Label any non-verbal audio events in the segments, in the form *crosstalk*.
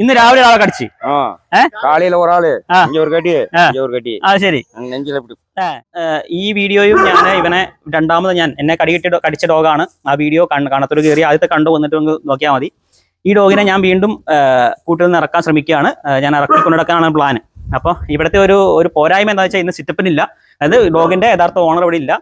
ഇന്ന് രാവിലെ ഒരാളെ കടിച്ച്. ആ. ശരി. ഈ വീഡിയോയും ഞാൻ ഇവനെ രണ്ടാമത് ഞാൻ എന്നെ കടിയിട്ട് കടിച്ച ഡോഗാണ്. ആ വീഡിയോ കണ്ണത്തോട് കയറി ആദ്യത്തെ കണ്ടു വന്നിട്ട് നോക്കിയാൽ മതി. ഈ ഡോഗിനെ ഞാൻ വീണ്ടും കൂട്ടിൽ നിന്ന് ഇറക്കാൻ ശ്രമിക്കുകയാണ്. ഞാൻ ഇറക്കി കൊണ്ടുനടക്കാനാണ് പ്ലാൻ അപ്പോൾ ഇവിടുത്തെ ഒരു ഒരു പോരായ്മ എന്താ വെച്ചാൽ ഇന്ന് സിറ്റപ്പിനില്ല. അതായത് ഡോഗിന്റെ യഥാർത്ഥ ഓണർ ഇവിടെ ഇല്ല.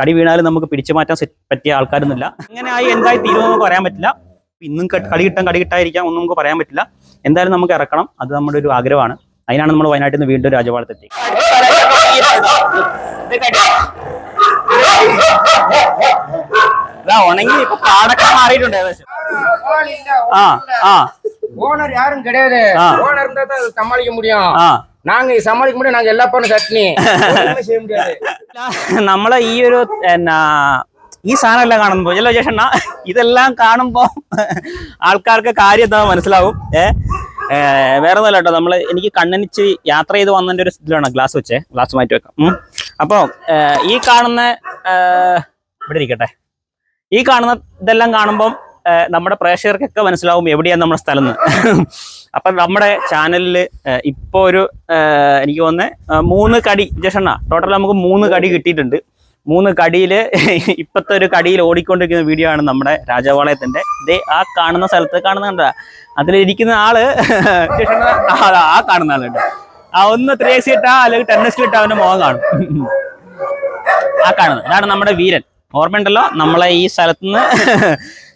കടി വീണാലും നമുക്ക് പിടിച്ചു മാറ്റാൻ പറ്റിയ ആൾക്കാരൊന്നുമില്ല. അങ്ങനെ ആയി എന്തായി തീരുമെന്ന് പറയാൻ പറ്റില്ല. ഇന്നും ക- കടി കിട്ടാൻ കടി കിട്ടാതിരിക്കാം ഒന്നും നമുക്ക് പറയാൻ പറ്റില്ല എന്തായാലും നമുക്ക് ഇറക്കണം അത് നമ്മുടെ ഒരു ആഗ്രഹമാണ് അതിനാണ് നമ്മൾ വയനാട്ടിൽ നിന്ന് വീണ്ടും രാജപാളത്തെത്തി ഇതാ ഉണങ്ങി ഇപ്പൊ പാടൊക്കെ മാറിയിട്ടുണ്ട് ഏകദേശം ആ ആ ஓனர் யாரும் கிடையாது ஆ. ஓனர் இருந்தா தான் சமாளிக்க முடியும் ആ நாங்க சமாளிக்க முடியும் நாங்க எல்லா பண்ண சட்னி ஒண்ணுமே செய்ய முடியாது നമ്മളെ ഈ ഒരു എന്നാ ഈ സാധനം എല്ലാം കാണുമ്പോ അല്ല ചേഷണ്ണ ഇതെല്ലാം കാണുമ്പോൾ ആൾക്കാർക്ക് കാര്യം എന്താ മനസ്സിലാവും? ഏ ഏ, വേറെ ഒന്നുമല്ല കേട്ടോ. നമ്മൾ എനിക്ക് കണ്ണനിച്ച് യാത്ര ചെയ്ത് വന്നതിന്റെ ഒരു ഇതിലാണ് ഗ്ലാസ് വെച്ചേ. ഗ്ലാസ് മാറ്റി വെക്കാം. അപ്പോൾ അപ്പൊ ഈ കാണുന്ന ഇവിടെ ഇരിക്കട്ടെ. ഈ കാണുന്ന ഇതെല്ലാം കാണുമ്പം നമ്മുടെ പ്രേക്ഷകർക്കൊക്കെ മനസ്സിലാവും എവിടെയാണ് നമ്മുടെ സ്ഥലം എന്ന് അപ്പൊ നമ്മുടെ ചാനലിൽ ഇപ്പോൾ ഒരു എനിക്ക് തോന്നുന്നത് മൂന്ന് കടി ജഷണ്ണ ടോട്ടൽ നമുക്ക് മൂന്ന് കടി കിട്ടിയിട്ടുണ്ട്. മൂന്ന് കടിയിൽ *laughs* ഇപ്പത്തെ ഒരു കടിയിൽ ഓടിക്കൊണ്ടിരിക്കുന്ന വീഡിയോ ആണ് നമ്മുടെ രാജപാളയത്തിന്റെ ദേ ആ കാണുന്ന സ്ഥലത്ത് കാണുന്ന കണ്ട അതിലിരിക്കുന്ന ആൾ *laughs* ആ, കാണുന്ന ആളുണ്ട്. ആ ഒന്ന് ത്രീ എക്സ് ഇട്ടാ അല്ലെങ്കിൽ ടെൻ ഇട്ടാ അവന്റെ മുഖം കാണും. *laughs* ആ കാണുന്നത്. അതാണ് നമ്മുടെ വീരൻ. ഓർമ്മയുണ്ടല്ലോ? നമ്മളെ ഈ സ്ഥലത്തുനിന്ന്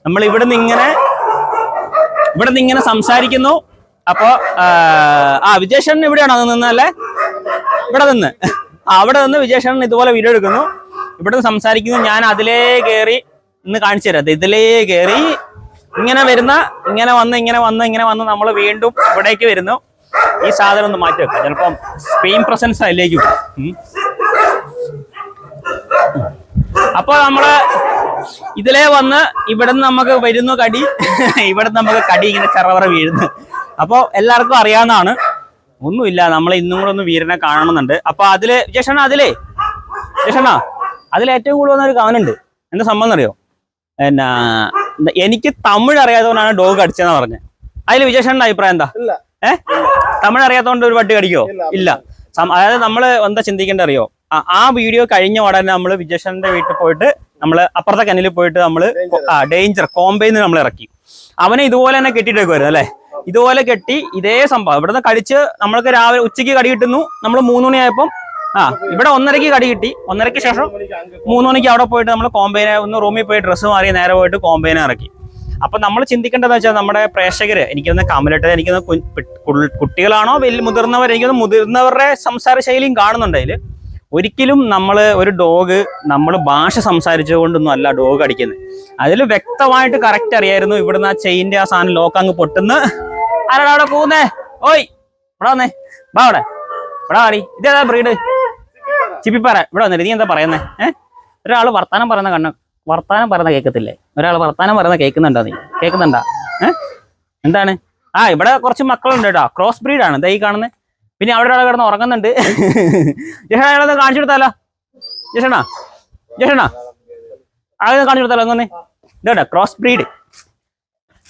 നമ്മൾ ഇവിടുന്ന് ഇങ്ങനെ ഇവിടുന്ന് ഇങ്ങനെ സംസാരിക്കുന്നു. അപ്പോ ആ, വിജയശേഖരൻ ഇവിടെയാണോ നിന്നല്ലേ ഇവിടെ നിന്ന്. അവിടെ നിന്ന് വിജയശേഖരൻ ഇതുപോലെ വീഡിയോ എടുക്കുന്നു. ഇവിടുന്ന് സംസാരിക്കുന്നു. ഞാൻ അതിലേ കയറി ഇന്ന് കാണിച്ചു തരാം. ഇതിലേ കയറി ഇങ്ങനെ വരുന്ന ഇങ്ങനെ വന്ന് ഇങ്ങനെ വന്ന് ഇങ്ങനെ വന്ന് നമ്മൾ വീണ്ടും ഇവിടേക്ക് വരുന്നു. ഈ സാധനം ഒന്ന് മാറ്റി വെക്കാം. ചിലപ്പം സ്പെയിൻ പ്രസൻസ് അതിലേക്ക് അപ്പോൾ നമ്മൾ ഇതിലേ വന്ന് ഇവിടുന്ന് നമുക്ക് വരുന്നു കടി. ഇവിടുന്ന് നമുക്ക് കടി ഇങ്ങനെ ചെറവറ വീഴുന്നു. അപ്പോൾ എല്ലാവർക്കും അറിയാവുന്നതാണ്. ഒന്നുമില്ല നമ്മൾ ഇന്നും കൂടെ ഒന്ന് വീരനെ കാണണമെന്നുണ്ട്. അപ്പൊ അതിൽ ജേഷണ അതിലേ. ജഷണ അതിൽ ഏറ്റവും കൂടുതൽ വന്ന ഒരു കവനുണ്ട്. എന്താ സംഭവം അറിയോ എന്നാ എനിക്ക് തമിഴ് അറിയാത്തതുകൊണ്ടാണ് ഡോഗ് അടിച്ചതെന്ന് പറഞ്ഞത് അതിൽ വിജയഷണ്ണ അഭിപ്രായം എന്താ? ഏഹ് തമിഴ് അറിയാത്തതുകൊണ്ട് ഒരു പട്ടി കടിക്കോ? ഇല്ല അതായത് നമ്മൾ എന്താ ചിന്തിക്കേണ്ട അറിയോ? ആ- വീഡിയോ കഴിഞ്ഞ ഉടനെ നമ്മൾ വിജേഷന്റെ വീട്ടിൽ പോയിട്ട് നമ്മൾ അപ്പുറത്തെ കന്നിൽ പോയിട്ട് നമ്മൾ ഡേഞ്ചർ കോമ്പയിന്ന് നമ്മൾ ഇറക്കി. അവനെ ഇതുപോലെ തന്നെ കെട്ടിയിട്ടേക്കുമായിരുന്നു അല്ലേ? ഇതുപോലെ കെട്ടി ഇതേ സംഭവം. ഇവിടുന്ന് കടിച്ച് നമ്മൾക്ക് രാവിലെ ഉച്ചയ്ക്ക് കടി കിട്ടുന്നു. നമ്മൾ മൂന്ന് മണിയായപ്പം ആ ഇവിടെ ഒന്നരയ്ക്ക് കടി കിട്ടി. ഒന്നരയ്ക്ക് ശേഷം മൂന്ന് മണിക്ക് അവിടെ പോയിട്ട് നമ്മൾ കോമ്പൈനെ ഒന്ന് റൂമിൽ പോയി ഡ്രസ്സ് മാറി നേരെ പോയിട്ട് കോമ്പൈനെ ഇറക്കി. അപ്പൊ നമ്മൾ ചിന്തിക്കേണ്ടത് വെച്ചാൽ നമ്മുടെ പ്രേക്ഷകര് എനിക്കൊന്ന് കമലിട്ടത് എനിക്കൊന്ന് കുട്ടികളാണോ വലിയ മുതിർന്നവർ എനിക്കൊന്ന് മുതിർന്നവരുടെ സംസാര ശൈലിയും കാണുന്നുണ്ട് ഒരിക്കലും നമ്മൾ ഒരു ഡോഗ് നമ്മൾ ഭാഷ സംസാരിച്ചുകൊണ്ടൊന്നും അല്ല ഡോഗ് അടിക്കുന്നത്. അതിൽ വ്യക്തമായിട്ട് കറക്റ്റ് അറിയായിരുന്നു ഇവിടുന്ന് ആ ചെയിന്റെ ആ സാധനം ലോക്ക് അങ്ങ് പൊട്ടുന്ന. ആരാടാ അവിടെ പോകുന്നേ ഓയ് ഇവിടെ വന്നേ. വാ അവിടെ. ഇവിടെ വാടി ഇതേതാ ബ്രീഡ് ചിപ്പിപ്പാറ ഇവിടെ വന്നിട്ട് നീ എന്താ പറയുന്നേ? ഏഹ് ഒരാൾ വർത്താനം പറയുന്ന കണ്ണ വർത്താനം പറയുന്ന കേൾക്കത്തില്ലേ ഒരാൾ വർത്താനം പറയുന്ന കേൾക്കുന്നുണ്ടോ നീ? കേൾക്കുന്നുണ്ടാ ഏഹ് എന്താണ്? ആ ഇവിടെ കുറച്ച് മക്കളുണ്ട് കേട്ടോ ക്രോസ് ബ്രീഡാണ് ദൈ കാണുന്നത് പിന്നെ അവിടെ ഒരാൾ കിടന്ന് ഉറങ്ങുന്നുണ്ട്. *laughs* ജഷണ അയാളൊന്ന് കാണിച്ചു കൊടുത്താലോ? ജഷണ ജഷണ ആളെ കാണിച്ചു കൊടുത്താലോ അങ്ങനെ ഇതേട്ടാ ക്രോസ് ബ്രീഡ്.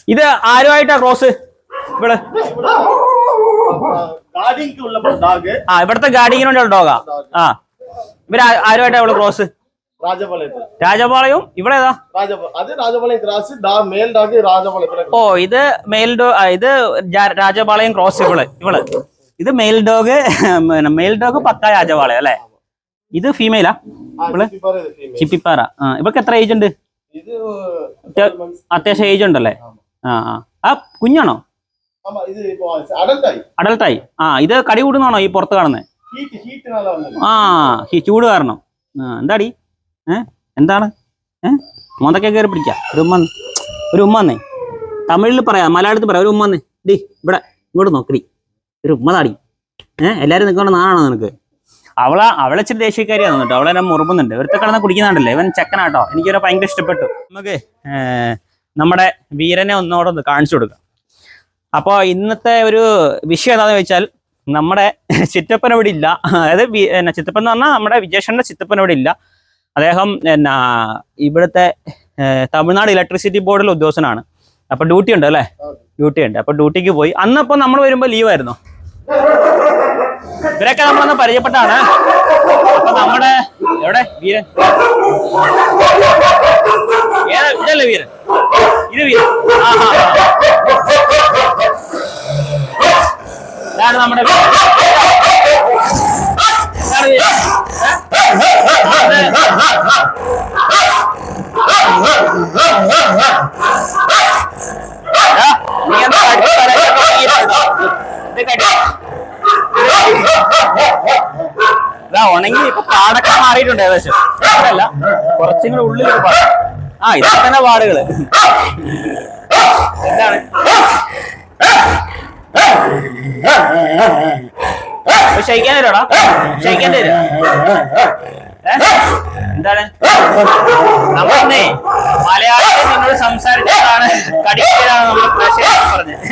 ഇത് ആരുമായിട്ടാ ക്രോസ്? ഇവിടെ. ആ ഇവിടത്തെ ഗാഡിങ്ങിനുള്ള ഡോഗാ ആ. ഇവർ ആരുമായിട്ടാ അവൾ ക്രോസ് രാജപാളയവും ഇവിടെ ഏതാ ഓ ഇത് മെയിൽ ഡോ ഇത് രാജപാളയം ക്രോസ് ഇവൾ. ഇവൾ. ഇത് മെയിൽ ഡോഗ് മെയിൽ ഡോഗ് പത്ത രാജപാളയം അല്ലെ? ഇത് ഫീമെയിലാ ഇവൾ? ചിപ്പിപ്പാറ ഇവക്ക് എത്ര ഏജ് ഉണ്ട്? അത്യാവശ്യം ഏജ് ഉണ്ടല്ലേ? ആ ആ. കുഞ്ഞാണോ? അഡൽട്ടായി ആ ഇത് കടി കൂടുന്നാണോ ഈ പുറത്ത് കാണുന്നത് ആ ചൂട് കാരണം. എന്താടി? ഏ എന്താണ്? ഏ മോന്തൊക്കെ കയറി പിടിക്കാം. ഒരു ഉമ്മ ഒരു ഉമ്മ വന്നേ. തമിഴിൽ പറയാം മലയാളത്തിൽ പറയാം ഒരു ഉമ്മ വന്നേ. ഡി ഇവിടെ ഇങ്ങോട്ട് നോക്കടി ഒരു ഉമ്മ താടി. ഏ എല്ലാരും നിൽക്കുന്ന നാണോ നിനക്ക്? അവളെ അവളെ ഇച്ചിരി ദേഷ്യക്കാരിയാണ് കേട്ടോ. അവളെ മുറുമ്പുന്നുണ്ട്. ഒരുത്തെ കിടന്ന് കുടിക്കുന്നുണ്ടല്ലേ ഇവൻ ചെക്കനാട്ടോ. എനിക്കൊരു ഭയങ്കര ഇഷ്ടപ്പെട്ടു. നമുക്ക് നമ്മുടെ വീരനെ ഒന്നോടൊന്ന് കാണിച്ചു കൊടുക്കാം. അപ്പോൾ ഇന്നത്തെ ഒരു വിഷയം എന്താണെന്ന് വെച്ചാൽ നമ്മുടെ *laughs* ചിറ്റപ്പൻ അവിടെ ഇല്ല. അതായത് എന്നാ ചിറ്റപ്പൻ എന്ന് പറഞ്ഞാൽ നമ്മുടെ വിജേഷന്റെ ചിറ്റപ്പൻ അവിടെ ഇല്ല. അദ്ദേഹം എന്നാ ഇവിടുത്തെ തമിഴ്നാട് ഇലക്ട്രിസിറ്റി ബോർഡിലെ ഉദ്യോഗസ്ഥനാണ്. അപ്പൊ ഡ്യൂട്ടി ഉണ്ട് അല്ലേ? ഡ്യൂട്ടി ഉണ്ട്. അപ്പൊ ഡ്യൂട്ടിക്ക് പോയി. അന്നപ്പോ നമ്മൾ വരുമ്പോ ലീവ് ആയിരുന്നു. ഇവരൊക്കെ നമ്മളൊന്ന് പരിചയപ്പെട്ടാണ് അപ്പൊ നമ്മുടെ എവിടെ? വീരൻ. ഇതല്ലേ വീരൻ? ഇത് വീരൻ ആ ആ. ഇതാണ് നമ്മുടെ വീരൻ. ഇതാണ് വീരൻ. ഏ? ആ, നീ എന്താ കടിച്ച് തലയൊക്കെ തുടങ്ങിയിട്ടുണ്ടോ? ഇത് കടി. നമ്മുടെ ഉണങ്ങി ഇപ്പൊ പാടൊക്കെ മാറിയിട്ടുണ്ട് ഏകദേശം. അല്ല കുറച്ചും കൂടെ ഉള്ളിലൊക്കെ പാട്. ആ ഇതൊക്കെ തന്നെ പാടുകൾ. എന്താണ്? ഇപ്പൊ ക്ഷയിക്കാൻ തരുവാടാ? ക്ഷയിക്കാൻ എന്താണ്? നമ്മളെ മലയാളത്തിൽ നിങ്ങൾ സംസാരിച്ചതാണ് കടിക്കലാണ് നമ്മൾ പ്രേക്ഷകർ പറഞ്ഞത്.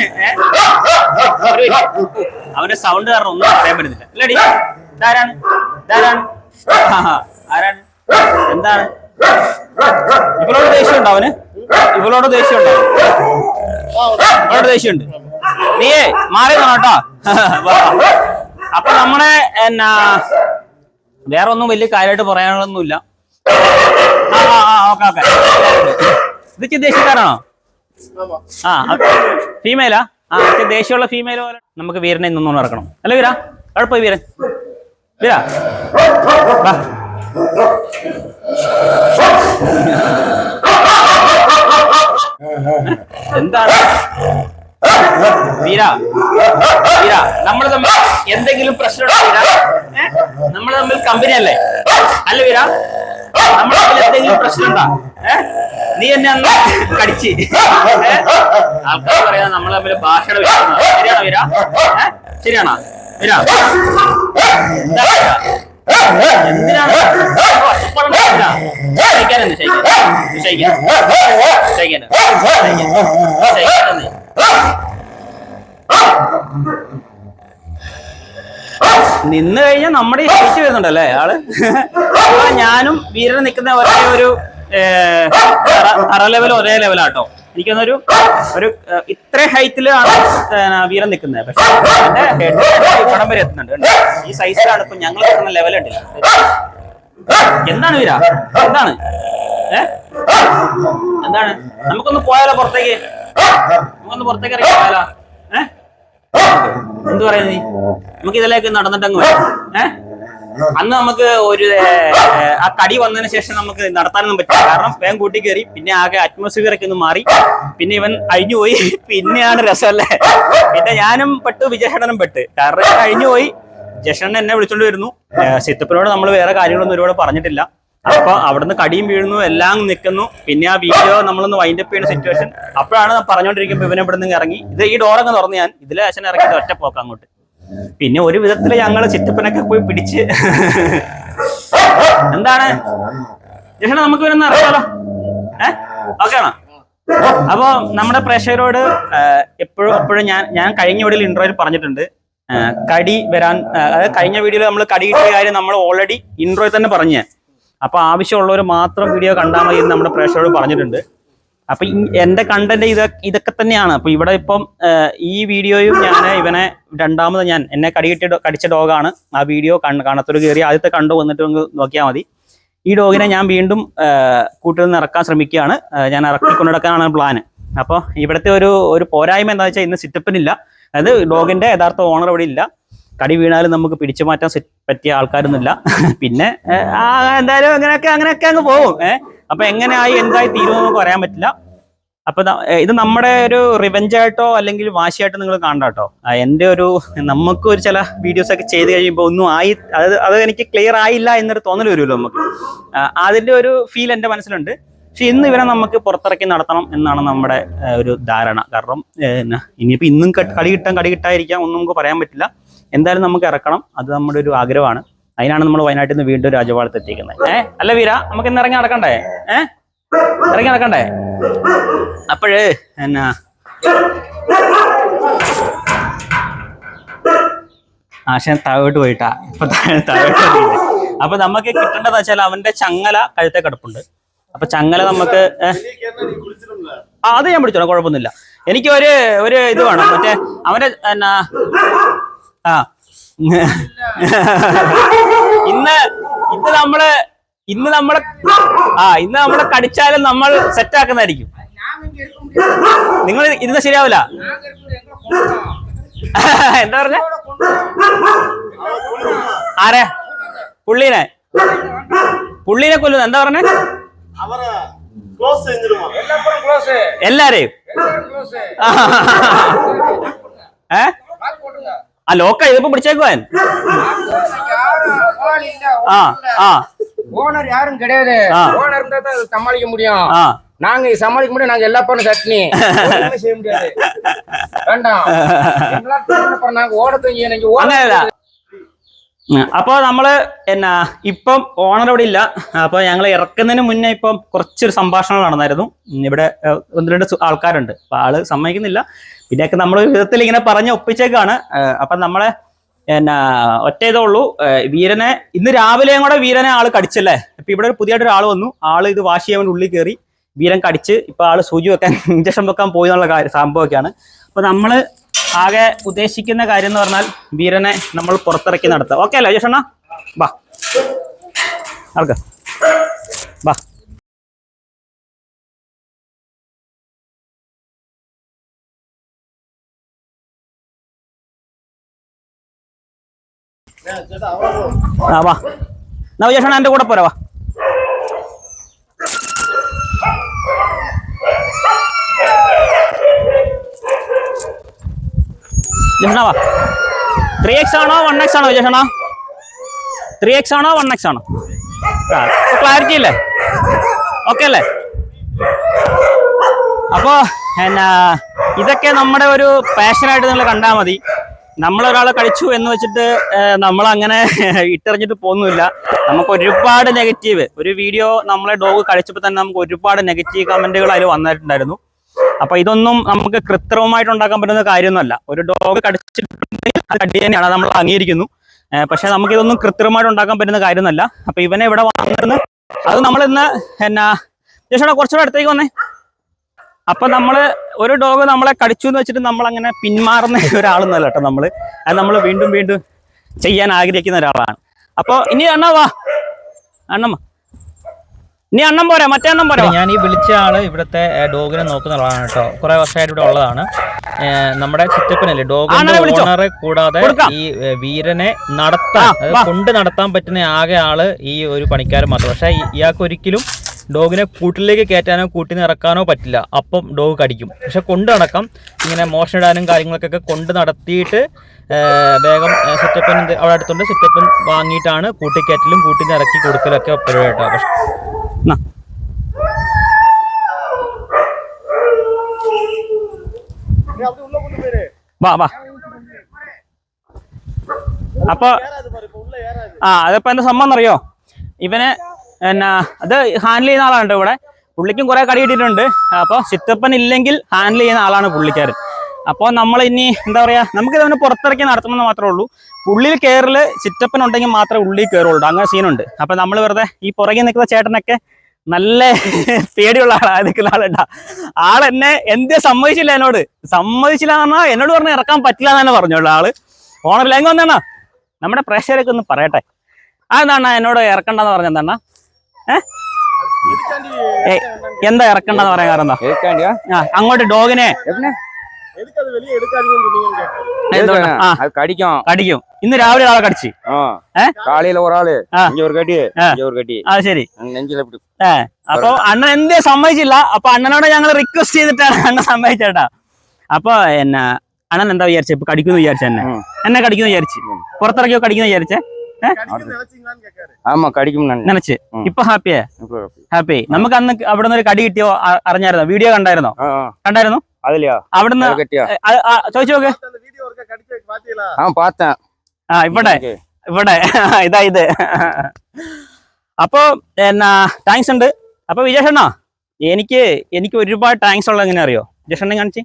അവന്റെ സൗണ്ട് കാരണം ഒന്നും പറയാൻ പറ്റുന്നില്ല. അല്ലടി ഇതാരാണ്? ഇതാരാണ്. ആരാണ്? എന്താണ്? ഇവളോട് ദേഷ്യമുണ്ടോ അവന്? ഇവളോട് ദേഷ്യമുണ്ടോ? ഇവളോട് ദേഷ്യമുണ്ട്. നീയേ മാറി കേട്ടോ. അപ്പൊ നമ്മുടെ എന്നാ വേറെ ഒന്നും വലിയ കാര്യമായിട്ട് പറയാനുള്ളൊന്നുമില്ല ആ ആ ഓക്കെ ഓക്കെ. ഇത് ചിദ്ദേശിക്കാരാണോ ആ ഫീമെയിലാ ആ? ഇച്ചിരി ദേഷ്യമുള്ള ഫീമെയിൽ പോലെ. നമുക്ക് വീരനെ ഇന്നൊന്നും നടക്കണം അല്ല വീര? പോയി വീരൻ? വീര? എന്താണ്? വീര വീര നമ്മൾ തമ്മിൽ എന്തെങ്കിലും പ്രശ്നമുണ്ടോ വീര നമ്മൾ തമ്മിൽ കമ്പനി അല്ലേ? അല്ല വീര നമ്മൾ തമ്മിൽ എന്തെങ്കിലും പ്രശ്നമുണ്ടോ? നീ എന്നെ അന്ന് കടിച്ച്? ആൾക്കാർ നമ്മൾ തമ്മിൽ ഭാഷയുടെ ശരിയാണോ വീര? ശരിയാണോ? വീര നിന്ന് കഴിഞ്ഞാൽ നമ്മുടെ ഇഷ്ടം വരുന്നുണ്ടല്ലേ ആൾ? ഞാനും വീരൻ നിൽക്കുന്ന ഒരേ ഒരു അറ ലെവൽ ഒരേ ലെവലാട്ടോ എനിക്കൊന്നൊരു ഒരു ഒരു ഇത്ര ഹൈറ്റിലാണ് വീരൻ നിൽക്കുന്നത്. പക്ഷെ ഹെഡ് ഇവിടം വരെ എത്തുന്നുണ്ട് ഈ സൈസിലാണ് ഇപ്പൊ ഞങ്ങൾ നിൽക്കുന്ന ലെവൽ ഉണ്ട്. എന്താണ് വീര? എന്താണ്? എന്താണ്? നമുക്കൊന്ന് പോയാലോ പുറത്തേക്ക്? നമുക്കൊന്ന് പുറത്തേക്ക് ഇറങ്ങി പോയാലോ? ഏ? എന്ത് പറയുന്നത് നമുക്ക് ഇതിലേക്ക് നടന്നിട്ടങ്ങ് വരാം. ഏ? അന്ന് നമുക്ക് ഒരു ആ കടി വന്നതിന് ശേഷം നമുക്ക് നടത്താനൊന്നും പറ്റില്ല. കാരണം വേഗം കൂട്ടി കയറി പിന്നെ ആകെ അറ്റ്മോസ്ഫിയർ ഒക്കെ ഒന്ന് മാറി. പിന്നെ ഇവൻ അഴിഞ്ഞു പോയി. *laughs* പിന്നെയാണ് രസമല്ലേ? പിന്നെ ഞാനും പെട്ടു വിജയഷണനും പെട്ട്. കാരണം അഴിഞ്ഞു പോയി. ജഷണൻ എന്നെ വിളിച്ചോണ്ട് വരുന്നു. സിത്തപ്പനോട് നമ്മൾ വേറെ കാര്യങ്ങളൊന്നും ഒരുപാട് പറഞ്ഞിട്ടില്ല. അപ്പൊ അവിടുന്ന് കടിയും വീഴുന്നു എല്ലാം നിൽക്കുന്നു. പിന്നെ ആ വീഡിയോ നമ്മളൊന്ന് വൈൻഡപ്പ് ചെയ്യുന്ന സിറ്റുവേഷൻ അപ്പോഴാണ് പറഞ്ഞുകൊണ്ടിരിക്കുമ്പോൾ ഇവനെ ഇവിടെ നിന്ന് ഇറങ്ങി. ഇത് ഈ ഡോറൊക്കെ തുറന്ന് ഞാൻ. ഇതിലെ അച്ഛൻ ഇറങ്ങി ഒറ്റ പോക്ക് അങ്ങോട്ട്. പിന്നെ ഒരു വിധത്തിൽ ഞങ്ങൾ ചിറ്റപ്പനൊക്കെ പോയി പിടിച്ച് എന്താണ്? ജഷണ നമുക്ക് വരുന്ന അറിയാലോ ഏഹ് ഓക്കെ ആണോ? അപ്പോ നമ്മുടെ പ്രേക്ഷകരോട് എപ്പോഴും എപ്പോഴും ഞാൻ ഞാൻ കഴിഞ്ഞ വീഡിയോയിൽ ഇൻട്രോയിൽ പറഞ്ഞിട്ടുണ്ട്. കടി വരാൻ അതായത് കഴിഞ്ഞ വീഡിയോയിൽ നമ്മൾ കടി കിട്ടിയ കാര്യം നമ്മൾ ഓൾറെഡി ഇൻട്രോയിൽ തന്നെ പറഞ്ഞു. അപ്പൊ ആവശ്യമുള്ളവർ മാത്രം വീഡിയോ കണ്ടാൽ മതി എന്ന് നമ്മുടെ പ്രേക്ഷകരോട് പറഞ്ഞിട്ടുണ്ട്. അപ്പൊ എന്റെ കണ്ടന്റ് ഇത് ഇതൊക്കെ തന്നെയാണ്. അപ്പൊ ഇവിടെ ഇപ്പം ഈ വീഡിയോയും ഞാൻ ഇവനെ രണ്ടാമത് ഞാൻ എന്നെ കടികിട്ടി കടിച്ച ഡോഗാണ് ആ വീഡിയോ കാണത്തൊരു കയറി ആദ്യത്തെ കണ്ടു വന്നിട്ട് നോക്കിയാൽ മതി. ഈ ഡോഗിനെ ഞാൻ വീണ്ടും കൂട്ടിൽ നിന്ന് ഇറക്കാൻ ശ്രമിക്കുകയാണ്. ഞാൻ ഇറക്കി കൊണ്ടിടക്കാനാണ് പ്ലാൻ അപ്പോൾ ഇവിടുത്തെ ഒരു ഒരു പോരായ്മ എന്താ വെച്ചാൽ ഇന്ന് സിറ്റപ്പിനില്ല അതായത് ഡോഗിന്റെ യഥാർത്ഥ ഓണർ ഇവിടെ ഇല്ല. കടി വീണാലും നമുക്ക് പിടിച്ചു മാറ്റാൻ പറ്റിയ ആൾക്കാരൊന്നുമില്ല *laughs* പിന്നെ എന്തായാലും അങ്ങനെയൊക്കെ അങ്ങനെയൊക്കെ അങ്ങ് പോകും. ഏഹ് അപ്പൊ എങ്ങനെയായി എന്തായി തീരുമെന്ന് നമുക്ക് പറയാൻ പറ്റില്ല. അപ്പൊ ഇത് നമ്മുടെ ഒരു റിവെഞ്ച് ആയിട്ടോ അല്ലെങ്കിൽ വാശിയായിട്ടോ നിങ്ങൾ കാണണ്ട കേട്ടോ. ഒരു നമുക്ക് ഒരു ചില വീഡിയോസ് ഒക്കെ ചെയ്ത് കഴിയുമ്പോൾ ഒന്നും ആയി അത് അത് എനിക്ക് ക്ലിയർ ആയില്ല എന്നൊരു തോന്നൽ വരുമല്ലോ നമുക്ക്. അതിന്റെ ഒരു ഫീൽ എന്റെ മനസ്സിലുണ്ട്. പക്ഷെ ഇന്ന് ഇവരെ നമുക്ക് പുറത്തിറക്കി നടത്തണം എന്നാണ് നമ്മുടെ ഒരു ധാരണ. കാരണം ഇനിയിപ്പോ ഇന്നും കളി കിട്ടാൻ കളി കിട്ടാതിരിക്കാം ഒന്നും നമുക്ക് പറയാൻ പറ്റില്ല. എന്തായാലും നമുക്ക് ഇറക്കണം. അത് നമ്മുടെ ഒരു ആഗ്രഹമാണ്. അതിനാണ് നമ്മൾ വയനാട്ടിൽ നിന്ന് വീണ്ടും രാജപാളത്ത് എത്തിക്കുന്നത് ഏ? അല്ല വീര നമുക്ക് ഇന്ന് ഇറങ്ങി നടക്കണ്ടേ? ഏ? ഇറങ്ങി നടക്കണ്ടേ? അപ്പോഴേ എന്നാ? ആശാൻ താഴോട്ട് പോയിട്ടാ. ഇപ്പൊ താഴോട്ട് അപ്പൊ നമുക്ക് കിട്ടേണ്ടതെന്ന് വെച്ചാൽ അവന്റെ ചങ്ങല കഴുത്തെ കിടപ്പുണ്ട്. അപ്പൊ ചങ്ങല നമുക്ക് അത് ഞാൻ പിടിച്ചോളാം കുഴപ്പമൊന്നുമില്ല. എനിക്ക് ഒരു ഒരു ഇത് വേണം. മറ്റേ അവന്റെ എന്നാ? ആ. ഇന്ന് ഇന്ന് നമ്മൾ ഇന്ന് നമ്മളെ ആ ഇന്ന് നമ്മളെ കടിച്ചാലും നമ്മൾ സെറ്റ് ആക്കുന്നതായിരിക്കും. നിങ്ങൾ ഇരുന്ന ശരിയാവില്ല എന്താ പറഞ്ഞ? ആരെ? പുള്ളീനെ? പുള്ളീനെ കൊല്ലുന്നു എന്താ പറഞ്ഞ? എല്ലാരെയും? ഏ? ആ ലോക്ക ഇതിപ്പോ പിടിച്ചേക്കുവാൻ ആ ആ ஓனர் யாரும் கிடையாது ஆ. ஓனர் இருந்தா தான் இது சமாளிக்க முடியும் ആ நாங்க இது சமாளிக்க முடியும் நாங்க எல்லா பண்ண சட்னி ஒண்ணுமே செய்ய முடியாது வேண்டாம் எங்களால தோணுன அப்புறம் நாங்க ஓடத்தையும் செய்யணும். இங்க ஓட അങ്ങനെയല്ല ഉം, അപ്പൊ നമ്മള് എന്നാ ഇപ്പം ഓണർ ഇവിടെ ഇല്ല അപ്പൊ ഞങ്ങൾ ഇറക്കുന്നതിന് മുന്നേ ഇപ്പം കുറച്ചൊരു സംഭാഷണം നടന്നായിരുന്നു ഉം, ഇവിടെ ഏഹ്, ഒന്ന് രണ്ട് സു- ആൾക്കാരുണ്ട് അപ്പൊ ആള് സമ്മതിക്കുന്നില്ല പിന്നെയൊക്കെ നമ്മൾ വിധത്തിൽ ഇങ്ങനെ പറഞ്ഞ് ഒപ്പിച്ചേക്കാണ്. അപ്പൊ നമ്മളെ എന്നാ ഒറ്റ ഇതേ ഉള്ളൂ വീരനെ ഇന്ന് രാവിലെയും കൂടെ വീരനെ ആൾ കടിച്ചല്ലേ? ഇപ്പൊ ഇവിടെ ഒരു പുതിയതായിട്ട് ഒരാൾ വന്നു. ആൾ ഇത് വാഷ് ചെയ്യാൻ ഉള്ളിൽ കയറി വീരൻ കടിച്ച് ഇപ്പൊ ആൾ സൂചി വെക്കാൻ ഇഞ്ചക്ഷൻ വെക്കാൻ പോയി എന്നുള്ള കാര്യം സംഭവമൊക്കെയാണ്. അപ്പൊ നമ്മൾ ആകെ ഉദ്ദേശിക്കുന്ന കാര്യം എന്ന് പറഞ്ഞാൽ വീരനെ നമ്മൾ പുറത്തിറക്കി നടത്തുക ഓക്കെ അല്ലേ ജേഷണ്ണ ബാ ആൾക്ക്. ബാ ആ വാ. എന്നാ എന്റെ കൂടെ പോരാ വാ. ത്രീ എക്സ് ആണോ വൺ എക്സ് ആണോ വിജേഷണ ത്രീ എക്സ് ആണോ വൺ എക്സ് ആണോ? ക്ലാരിറ്റി ഇല്ലേ? ഓക്കെ അല്ലേ? അപ്പോൾ എന്നാ ഇതൊക്കെ നമ്മുടെ ഒരു പാഷനായിട്ട് നിങ്ങൾ കണ്ടാൽ മതി. നമ്മളൊരാളെ കഴിച്ചു എന്ന് വെച്ചിട്ട് നമ്മൾ അങ്ങനെ *laughs* ഇട്ടെറിഞ്ഞിട്ട് പോകുന്നില്ല നമുക്ക് ഒരുപാട് നെഗറ്റീവ്. ഒരു വീഡിയോ നമ്മളെ ഡോഗ് കഴിച്ചപ്പോൾ തന്നെ നമുക്ക് ഒരുപാട് നെഗറ്റീവ് കമന്റുകൾ അതിൽ വന്നിട്ടുണ്ടായിരുന്നു. അപ്പൊ ഇതൊന്നും നമുക്ക് കൃത്രിമമായിട്ട് ഉണ്ടാക്കാൻ പറ്റുന്ന കാര്യമൊന്നുമല്ല. ഒരു ഡോഗ് കടിച്ചിട്ടുണ്ടെങ്കിൽ കടി തന്നെയാണ് നമ്മൾ അംഗീകരിക്കുന്നു. പക്ഷെ നമുക്ക് ഇതൊന്നും കൃത്രിമമായിട്ട് ഉണ്ടാക്കാൻ പറ്റുന്ന കാര്യമൊന്നുമല്ല. അപ്പൊ ഇവനെ ഇവിടെ വന്നിരുന്ന് അത് നമ്മൾ ഇന്ന് എന്നാ ജേഷടാ കുറച്ചുകൂടെ അടുത്തേക്ക് വന്നേ. അപ്പൊ നമ്മൾ ഒരു ഡോഗ് നമ്മളെ കടിച്ചു എന്ന് വെച്ചിട്ട് നമ്മൾ അങ്ങനെ പിന്മാറുന്ന *laughs* ഒരാളൊന്നുമല്ല കേട്ടോ നമ്മൾ. അത് നമ്മൾ വീണ്ടും വീണ്ടും ചെയ്യാൻ ആഗ്രഹിക്കുന്ന ഒരാളാണ്. അപ്പൊ ഇനി അണ്ണ വാ. അണ്ണമ്മ. ഇനി അണ്ണം പോരാ മറ്റേ അണ്ണം പോരാ. ഞാൻ ഈ വിളിച്ച ആൾ ഇവിടുത്തെ ഡോഗിനെ നോക്കുന്ന ആളാണ് കേട്ടോ. കുറെ വർഷമായിട്ട് ഇവിടെ ഉള്ളതാണ്. നമ്മുടെ ചിറ്റപ്പനല്ലേ? ഓണറെ കൂടാതെ ഈ വീരനെ നടത്താൻ. കൊണ്ട് നടത്താൻ പറ്റുന്ന ആകെ ആൾ ഈ ഒരു പണിക്കാരൻ മാത്രം. പക്ഷെ ഇയാൾക്ക് ഒരിക്കലും ഡോഗിനെ കൂട്ടിലേക്ക് കയറ്റാനോ കൂട്ടിൽ നിന്ന് ഇറക്കാനോ പറ്റില്ല. അപ്പം ഡോഗ് കടിക്കും. പക്ഷെ കൊണ്ട് നടക്കാം. ഇങ്ങനെ മോഷൻ ഇടാനും കാര്യങ്ങൾക്കൊക്കെ കൊണ്ട് നടത്തിയിട്ട് വേഗം സെറ്റപ്പൻ അവിടെ അടുത്തുണ്ട്. സെറ്റപ്പൻ വാങ്ങിയിട്ടാണ് കൂട്ടിക്കയറ്റലും കൂട്ടിൽ നിന്ന് ഇറക്കി കൊടുക്കലൊക്കെ പരിപാടിയാട്ടോ പക്ഷേ വാ വാ. അപ്പൊ ആ അതിപ്പോ എന്റെ സമ്മതം അറിയോ ഇവനെ എന്നാ അത് ഹാൻഡിൽ ചെയ്യുന്ന ആളാണ് ഇവിടെ. പുള്ളിക്കും കുറെ കടി കിട്ടിയിട്ടുണ്ട്. അപ്പോൾ ചിത്തപ്പൻ ഇല്ലെങ്കിൽ ഹാൻഡിൽ ചെയ്യുന്ന ആളാണ് പുള്ളിക്കാരൻ. അപ്പോൾ നമ്മൾ ഇനി എന്താ പറയുക നമുക്ക് ഇതവനെ പുറത്തിറക്കി നടത്തണമെന്ന് മാത്രമേ ഉള്ളൂ. പുള്ളിൽ കയറിൽ ചിറ്റപ്പൻ ഉണ്ടെങ്കിൽ മാത്രമേ ഉള്ളിൽ കയറുള്ളൂ അങ്ങനെ സീനുണ്ട്. അപ്പോൾ നമ്മൾ വെറുതെ ഈ പുറകിൽ നിൽക്കുന്ന ചേട്ടനൊക്കെ നല്ല പേടിയുള്ള ആളാ നിൽക്കുന്ന ആളുണ്ടാ ആളെന്നെ എന്തേ സമ്മതിച്ചില്ല എന്നോട്. സമ്മതിച്ചില്ല പറഞ്ഞാൽ എന്നോട് പറഞ്ഞ് ഇറക്കാൻ പറ്റില്ല എന്ന് പറഞ്ഞോളൂ ആൾ. ഓണറില്ല എങ്ങനെ വന്നാ നമ്മുടെ പ്രേക്ഷകരൊക്കെ ഒന്ന് പറയട്ടെ. അതെന്താണ് എന്നോട് ഇറക്കണ്ടെന്ന് പറഞ്ഞെന്താണ് എന്താ ഇറക്കണ്ടെന്ന് പറയാൻ കാരണം അങ്ങോട്ട് ഡോഗിനെ. കടിക്കും? ഇന്ന് രാവിലെ ആളെ കടിച്ചു. കാളിയിലെ ഒരാൾ. ആ. ശരി. അപ്പൊ അണ്ണൻ എന്തേ സമ്മതിച്ചില്ല? അപ്പൊ അണ്ണനോട് ഞങ്ങൾ റിക്വസ്റ്റ് ചെയ്തിട്ടാണ് അണ്ണൻ സമ്മതിച്ചേട്ടാ. അപ്പൊ എന്നാ അണ്ണൻ എന്താ വിചാരിച്ചു? ഇപ്പൊ കടിക്കുന്നു വിചാരിച്ചെന്നെ എന്നെ. കടിക്കുന്നു വിചാരിച്ചു. പുറത്തിറക്കിയോ കടിക്കുന്നു വിചാരിച്ചേ? ஆமா கடிக்கும் நான் നനച്ച് ഉം. ഇപ്പൊ ഹാപ്പിയാ இப்ப- ഹാപ്പി നമുക്ക് അന്ന് അവിടെ നിന്ന് ഒരു കടി കിട്ടിയോ അ- അറിഞ്ഞായിരുന്നോ വീഡിയോ കണ്ടായിരുന്നോ ஆ, ஆ. കണ്ടായിരുന്നു அதுலயா അവിടുന്ന് அது கட்டியா ഏ, ആ, ആ, ചോദിച്ചു നോക്ക് அந்த வீடியோ இருக்க கடிக்க பாத்தீங்களா ஆ பார்த்தேன் ആ ഇവിടെ ஓகே. ഇവിടെ *laughs* ഇതാ ഇത് അപ്പോ എന്നാ താങ്ക്സ് ഉണ്ട് അപ്പൊ വിജേഷണ്ണ എനിക്ക് എനിക്ക് ഒരുപാട് താങ്ക്സ് ഉള്ളത് എങ്ങനെ അറിയോ വിജേഷണ്ണ കാണിച്ച്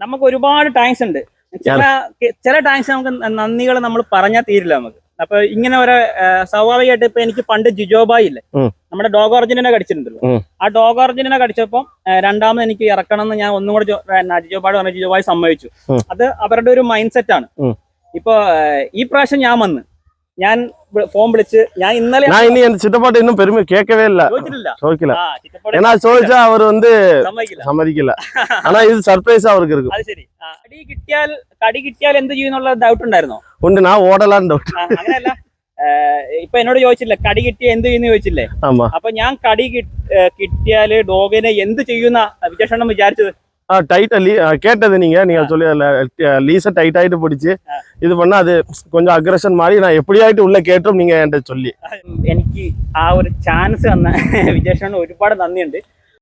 നമുക്ക് ഒരുപാട് താങ്ക്സ് ഉണ്ട് ചില ചില താങ്ക്സ് നമുക്ക് നന്ദികൾ നമ്മൾ പറഞ്ഞാൽ തീരില്ല നമുക്ക് അപ്പൊ ഇങ്ങനെ ഒരു സ്വാഭാവികമായിട്ട് ഇപ്പൊ എനിക്ക് പണ്ട് ജിജോബായി ഇല്ലേ? നമ്മുടെ ഡോഗ് ഒറിജിനെ കടിച്ചിട്ടുണ്ടല്ലോ. ആ ഡോഗ് ഒറിജിനെ കടിച്ചപ്പോൾ രണ്ടാമത് എനിക്ക് ഇറക്കണം എന്ന് ഞാൻ ഒന്നും കൂടെ ജിജോബായി ജിജോബാട് പറഞ്ഞ ജിജോബായി സമ്മതിച്ചു. അത് അവരുടെ ഒരു മൈൻഡ് സെറ്റ് ആണ് ഇപ്പൊ ഈ പ്രാവശ്യം ഞാൻ വന്ന് ഞാൻ ഫോൺ വിളിച്ച് ഞാൻ ഇന്നലെ ഞാൻ ഇനി എന്റെ சித்தப்பாட்ட ഇന്നും പെരുമ கேட்கவே இல்ல ചോദിക്കില്ല. എന്നാ *laughs* ആ, അവർ വന്ന് സമ്മതിക്കില്ല. சம்மதிக்கல ഇത് സർപ്രൈസ് അവർക്ക് ഇരിക്കും കടി കിട്ടിയാൽ കടി കിട്ടിയാൽ എന്ത് ചെയ്യുന്നുള്ള ഡൗട്ട് ഉണ്ടായിരുന്നോ? ഉണ്ട് ഞാൻ ഓടലാൻ ഡൗട്ട് ഇപ്പൊ എന്നോട് ചോദിച്ചില്ലേ കടി കിട്ടിയ എന്ത് ചെയ്യുന്നു ചോദിച്ചില്ലേ? അപ്പൊ ഞാൻ കടി കിട്ടിയാൽ ഡോഗിനെ എന്ത് ചെയ്യുന്ന വിശേഷണം വിചാരിച്ചത്? டைட்டாக லீ கேட்டது நீங்கள் நீங்கள் சொல்லி லீஸை டைட் ஆகிட்டு பிடிச்சி இது பண்ணால் அது கொஞ்சம் അഗ്രഷൻ മാറി ഞാൻ എപ്പോഴായിട്ട് ഉള്ള കേട്ടും നിങ്ങൾ എൻ്റെ ചൊല്ലി എനിക്ക് ആ ഒരു ചാൻസ് തന്ന വിജേഷനോട് ഒരുപാട് നന്ദിയുണ്ട്